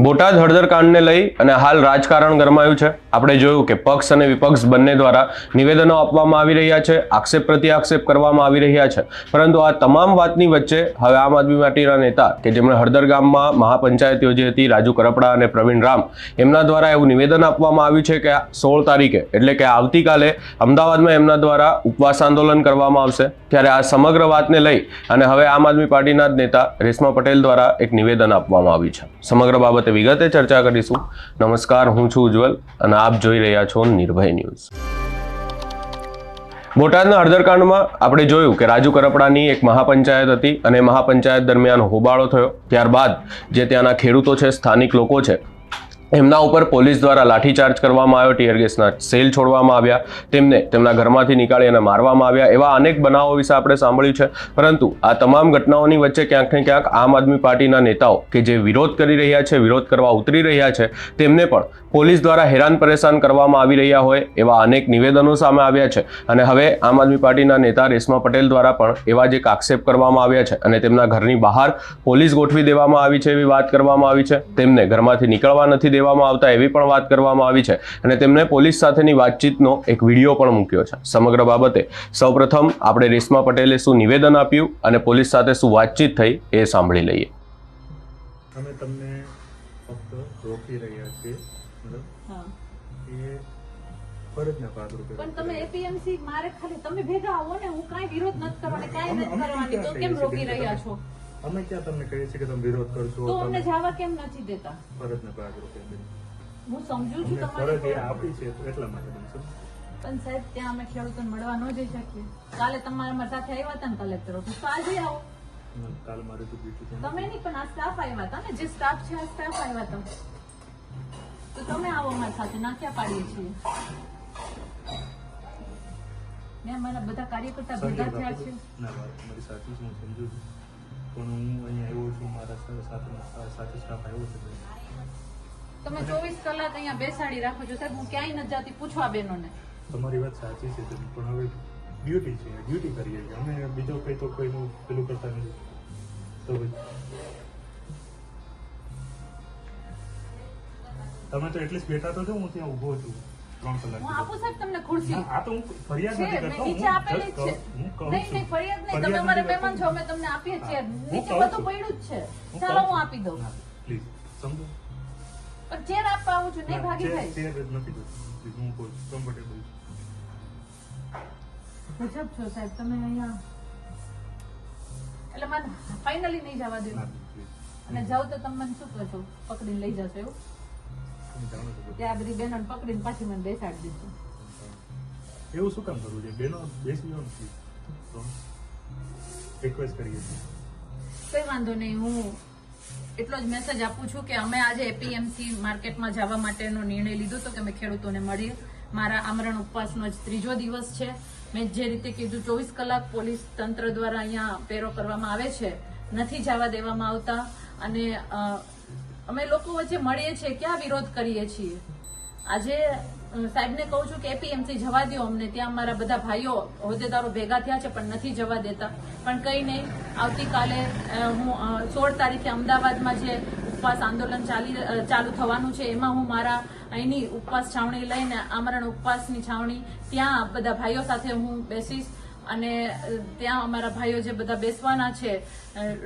બોટાદ હળદર કાંડને લઈ અને હાલ રાજકારણ ગરમાયું છે. આપણે જોયું કે પક્ષ અને વિપક્ષ બંને દ્વારા નિવેદનો આપવામાં આવી રહ્યા છે, આક્ષેપ પ્રતિ આક્ષેપ કરવામાં આવી રહ્યા છે. પરંતુ આ તમામ વાતની વચ્ચે હવે આમ આદમી પાર્ટીના નેતા કે જેમણે હળદર ગામમાં મહાપંચાયત યોજી હતી, રાજુ કરપડા અને પ્રવીણ રામ, એમના દ્વારા એવું નિવેદન આપવામાં આવ્યું છે કે સોળ તારીખે, એટલે કે આવતીકાલે અમદાવાદમાં એમના દ્વારા ઉપવાસ આંદોલન કરવામાં આવશે. ત્યારે આ સમગ્ર વાતને લઈ અને હવે આમ આદમી પાર્ટીના જ નેતા રેશમા પટેલ દ્વારા એક નિવેદન આપવામાં આવ્યું છે. સમગ્ર બાબતે વિગતે ચર્ચા કરીશું. નમસ્કાર, હું છું ઉજ્જવલ અને આપ જોઈ રહ્યા છો નિર્ભય ન્યૂઝ. બોટાદના હળદરકાંડમાં આપણે જોયું કે રાજુ કરપડાની એક મહાપંચાયત હતી અને મહાપંચાયત દરમિયાન હોબાળો થયો. ત્યારબાદ જે ત્યાંના ખેડૂતો છે, સ્થાનિક લોકો છે એમના ઉપર પોલીસ દ્વારા લાઠીચાર્જ કરવામાં આવ્યો, ટીયર ગેસના સેલ છોડવામાં આવ્યા, તેમને તેમના ઘરમાંથી નીકાળી અને મારવામાં આવ્યા, એવા અનેક બનાવો વિશે આપણે સાંભળ્યું છે. પરંતુ આ તમામ ઘટનાઓની વચ્ચે ક્યાંક ને ક્યાંક આમ આદમી પાર્ટીના નેતાઓ કે જે વિરોધ કરી રહ્યા છે, વિરોધ કરવા ઉતરી રહ્યા છે, તેમને પણ પોલીસ દ્વારા હેરાન પરેશાન કરવામાં આવી રહ્યા હોય એવા અનેક નિવેદનો સામે આવ્યા છે. અને હવે આમ આદમી પાર્ટીના નેતા રેશમા પટેલ દ્વારા પણ એવા જ એક આક્ષેપ કરવામાં આવ્યા છે અને તેમના ઘરની બહાર પોલીસ ગોઠવી દેવામાં આવી છે એવી વાત કરવામાં આવી છે. તેમને ઘરમાંથી નીકળવા નથી દેવામાં આવતા એવી પણ વાત કરવામાં આવી છે. અને તેમને પોલીસ સાથેની વાતચીતનો એક વીડિયો પણ મૂક્યો છે. સમગ્ર બાબતે સૌપ્રથમ આપણે રેશમા પટેલે શું નિવેદન આપ્યું અને પોલીસ સાથે શું વાતચીત થઈ એ સાંભળી લઈએ. અમે તમને ફક્ત રોકી રહ્યા છીએ. ફરજના ભાગરૂપે પણ તમે એપીએમસી મારે ખાલી તમે ભેગા આવો ને હું કાંઈ વિરોધ નથી કરવાની કાંઈ નથી કરવાની. તો કેમ રોકી રહ્યા છો? અમે ક્યાં તમને કહીએ છીએ કે તમે વિરોધ કરશો તો અમને જવા કેમ નથી દેતા? ફરજના ભાગરૂપે હું સમજુ છું તમારી ફરજ આપી છે એટલા માટે પણ સાહેબ ત્યાં અમે ખેડૂતોને મળવા ન જઈ શકીએ. કાલે તમારા અમારી સાથે આવ્યા હતા ને કલેક્ટર ઓફિસ તો આજે આવો. કાલે મારે તો ડ્યુટી તમે નહીં પણ આ સ્ટાફ આવ્યા હતા ને જે સ્ટાફ છે આ સ્ટાફ આવ્યા હતા. તો તમે આવો અમારી સાથે ના ક્યાં પાડીએ છીએ. ને મારા બધા કાર્યકર્તા ભેગા થયા છે. ના વાત મારી સાચી છે હું સમજુ છું. પણ હું અહીંયા આવ્યો છું મારા સાથે સાથે સ્ટાફ આવ્યો છે તમે ચોવીસ કલાક અહીંયા બેસાડી રાખો છો. સાહેબ હું ક્યાંય નથી જતી પૂછવા બેનોને. તમારી વાત સાચી છે પણ હવે ડ્યુટી છે ડ્યુટી કરીએ છીએ. અમે બીજો કઈ તો કોઈનું પેલું કરતા નથી. તો તમે તો એટલીસ્ટ બેઠા તો છો હું ત્યાં ઊભો છું. ત્રણ કલાક હું આપું સાહેબ તમને ખુરશી. આ તો હું ફરિયાદ નથી કરતો. નીચે આપેલી છે. કહું- હું કહું નહીં નહીં ફરિયાદ નહીં. તમે ફરિયાદ મહેમાન છો અમે તમને આપીએ છીએ. નીચે બધું પડ્યું જ છે. ચાલો હું આપી દઉં. ના, સમજો. પણ ચેર આપવા આવું છું નહીં ભાગી chair- થાય નથી જોઈતી. હું કહું કમ્ફર્ટેબલ ગજબ છો સાહેબ તમે અહીંયા એટલે મને ફાઇનલી નહીં જવા દે. અને જાવ તો તમે મને શું કહેશો પકડીને લઈ જશો એવું. ત્યાં બધી બહેનોને પકડીને પાછી મને બેસાડી દીધું. એવું શું કામ કરવું છે? બેનો બેસી જાઓ ને રિક્વેસ્ટ કરીએ. છીએ કઈ વાંધો નહીં હું એટલો જ મેસેજ આપું છું કે અમે આજે એપીએમસી માર્કેટમાં જવા માટેનો નિર્ણય લીધો હતો કે અમે ખેડૂતોને મળીએ. મારા આમરણ ઉપવાસનો જ ત્રીજો દિવસ છે. મેં જે રીતે કીધું ચોવીસ કલાક પોલીસ તંત્ર દ્વારા અહીંયા પેરો કરવામાં આવે છે. નથી જવા દેવામાં આવતા. અને અમે લોકો વચ્ચે મળીએ છીએ, ક્યાં વિરોધ કરીએ છીએ? આજે સાહેબને કહું છું કે એપીએમસી જવા દો અમને. ત્યાં મારા બધા ભાઈઓ હોદ્દેદારો ભેગા થયા છે, પણ નથી જવા દેતા. પણ કંઈ નહીં, આવતીકાલે હું સોળ તારીખે અમદાવાદમાં જે ઉપવાસ આંદોલન ચાલી ચાલુ થવાનું છે, એમાં હું મારા અહીંની ઉપવાસ છાવણી લઈને આમરણ ઉપવાસની છાવણી ત્યાં બધા ભાઈઓ સાથે હું બેસીશ. અને ત્યાં અમારા ભાઈઓ જે બધા બેસવાના છે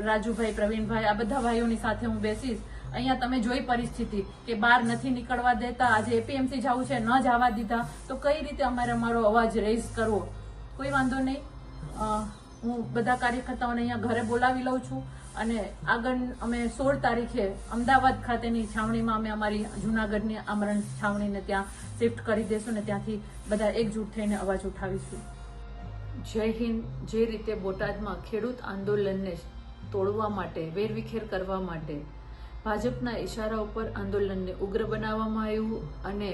રાજુભાઈ, પ્રવીણભાઈ, આ બધા ભાઈઓની સાથે હું બેસીશ. અહીંયા તમે જોઈ પરિસ્થિતિ કે બહાર નથી નીકળવા દેતા. આજે એપીએમસી જવું છે, ન જવા દીધા. તો કઈ રીતે અમારે અમારો અવાજ રેઝ કરવો? કોઈ વાંધો નહીં. હું બધા કાર્યકર્તાઓને અહીંયા ઘરે બોલાવી લઉં છું. અને આગળ અમે સોળ તારીખે અમદાવાદ ખાતેની છાવણીમાં અમે અમારી જુનાગઢની આમરણ છાવણીને ત્યાં શિફ્ટ કરી દઈશું ને ત્યાંથી બધા એકજૂટ થઈને અવાજ ઉઠાવીશું. જય હિન્દ. જે રીતે બોટાદમાં ખેડૂત આંદોલનને તોડવા માટે, વેરવિખેર કરવા માટે ભાજપના ઇશારા ઉપર આંદોલનને ઉગ્ર બનાવવામાં આવ્યું અને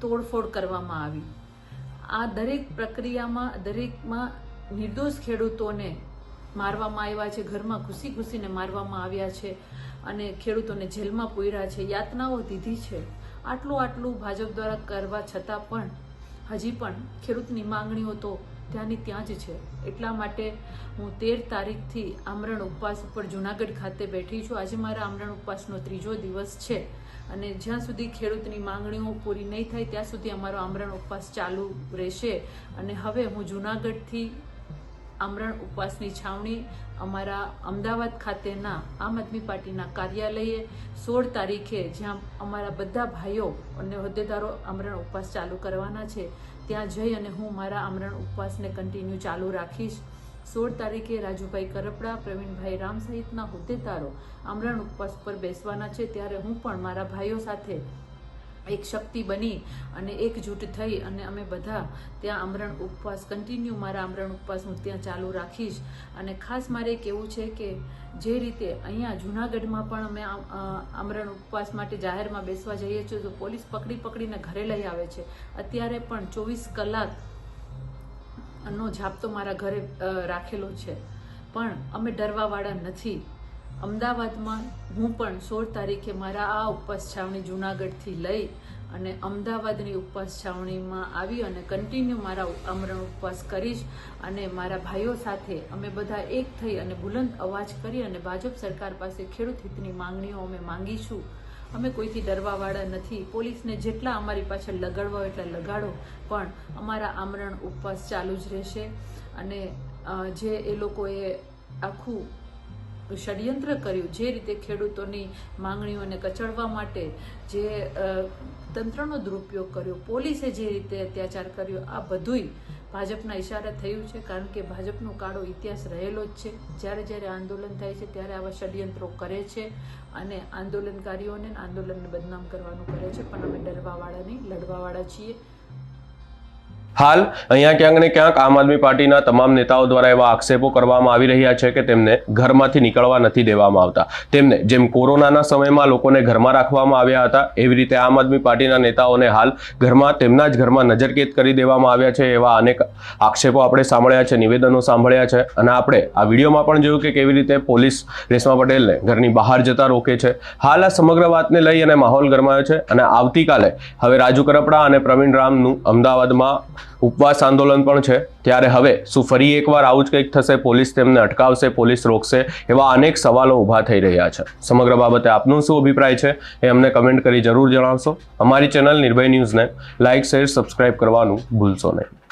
તોડફોડ કરવામાં આવી. આ દરેક પ્રક્રિયામાં, દરેકમાં નિર્દોષ ખેડૂતોને મારવામાં આવ્યા છે, ઘરમાં ઘૂસી ઘૂસીને મારવામાં આવ્યા છે અને ખેડૂતોને જેલમાં પૂર્યા છે, યાતનાઓ દીધી છે. આટલું આટલું ભાજપ દ્વારા કરવા છતાં પણ, હજી પણ ખેડૂતની માંગણીઓ તો ત્યાંની ત્યાં જ છે. એટલા માટે હું તેર તારીખથી આમરણ ઉપવાસ ઉપર જુનાગઢ ખાતે બેઠી છું. આજે મારા આમરણ ઉપવાસનો ત્રીજો દિવસ છે અને જ્યાં સુધી ખેડૂતની માંગણીઓ પૂરી નહીં થાય ત્યાં સુધી અમારો આમરણ ઉપવાસ ચાલુ રહેશે. અને હવે હું જુનાગઢથી આમરણ ઉપવાસની છાવણી અમારા અમદાવાદ ખાતેના આમ આદમી પાર્ટીના કાર્યાલયે સોળ તારીખે જ્યાં અમારા બધા ભાઈઓ અને હોદ્દેદારો આમરણ ઉપવાસ ચાલુ કરવાના છે. ત્યાં જઈ અને હું મારા આમરણ ઉપવાસને કન્ટિન્યુ ચાલુ રાખીશ. સોળ તારીખે રાજુભાઈ કરપડા, પ્રવીણભાઈ રામ સહિતના હોદ્દેદારો આમરણ ઉપવાસ પર બેસવાના છે. ત્યારે હું પણ મારા ભાઈઓ સાથે એક શક્તિ બની અને એકજૂટ થઈ અને અમે બધા ત્યાં આમરણ ઉપવાસ કન્ટિન્યુ મારા આમરણ ઉપવાસ હું ત્યાં ચાલુ રાખીશ. અને ખાસ મારે કેવું છે કે જે રીતે અહીંયા જુનાગઢમાં પણ અમે આમ, આમરણ ઉપવાસ માટે જાહેરમાં બેસવા જઈએ છીએ તો પોલીસ પકડી પકડીને ઘરે લઈ આવે છે. અત્યારે પણ ચોવીસ કલાક નો જાપ્તો મારા ઘરે રાખેલો છે. પણ અમે ડરવાવાળા નથી. અમદાવાદમાં હું પણ સોળ તારીખે મારા આ ઉપવાસ છાવણી જુનાગઢથી લઈ અને અમદાવાદની ઉપવાસ છાવણીમાં આવી અને કન્ટિન્યુ મારા આમરણ ઉપવાસ કરીશ અને મારા ભાઈઓ સાથે અમે બધા એક થઈ અને બુલંદ અવાજ કરી અને ભાજપ સરકાર પાસે ખેડૂત હિતની માંગણીઓ અમે માંગીશું. અમે કોઈથી ડરવાવાળા નથી. પોલીસને જેટલા અમારી પાછળ લગાડવા એટલા લગાડો, પણ અમારા આમરણ ઉપવાસ ચાલુ જ રહેશે. અને જે એ લોકોએ આખું ષડયંત્ર કર્યું. જે રીતે ખેડૂતોની માંગણીઓને કચડવા માટે જે તંત્રનો દુરુપયોગ કર્યો, પોલીસે જે રીતે અત્યાચાર કર્યો, આ બધુંય ભાજપના ઇશારે થયું છે, કારણ કે ભાજપનો કાળો ઇતિહાસ રહેલો જ છે. જ્યારે જ્યારે આંદોલન થાય છે, ત્યારે આવા ષડયંત્રો કરે છે અને આંદોલનકારીઓને આંદોલનને બદનામ કરવાનું કરે છે. પણ અમે ડરવાવાળા નહીં, લડવાવાળા છીએ. હાલ, અહીંયા ક્યાંક ને ક્યાંક આમ આદમી પાર્ટીના તમામ નેતાઓ દ્વારા એવા આક્ષેપો કરવામાં આવી રહ્યા છે કે તેમને ઘરમાંથી નીકળવા નથી દેવામાં આવતા. તેમને જેમ કોરોનાના સમયમાં લોકોને ઘરમાં રાખવામાં આવ્યા હતા, એવી રીતે આમ આદમી પાર્ટીના નેતાઓને હાલ ઘરમાં તેમના જ ઘરમાં નજરકેદ કરી દેવામાં આવ્યા છે એવા અનેક આક્ષેપો આપણે સાંભળ્યા છે, નિવેદનો સાંભળ્યા છે. અને આપણે આ વિડીયોમાં પણ જોયું કે કેવી રીતે પોલીસ રેશમા પટેલને ઘરની બહાર જતા રોકે છે. હાલ આ સમગ્ર વાતને લઈ અને માહોલ ગરમાયો છે. અને આવતીકાલે હવે રાજુ કરપડા અને પ્રવીણ રામનું અમદાવાદમાં ઉપવાસ આંદોલન પણ છે. ત્યારે હવે શું ફરી એકવાર આવું જ કંઈક થશે? પોલીસ તેમને અટકાવશે, પોલીસ રોકશે એવા અનેક સવાલો ઊભા થઈ રહ્યા છે. સમગ્ર બાબતે આપનું શું અભિપ્રાય છે એ અમને કમેન્ટ કરી જરૂર જણાવશો. અમારી ચેનલ નિર્ભય ન્યૂઝને લાઇક શેર, સબસ્ક્રાઇબ કરવાનું ભૂલશો નહીં.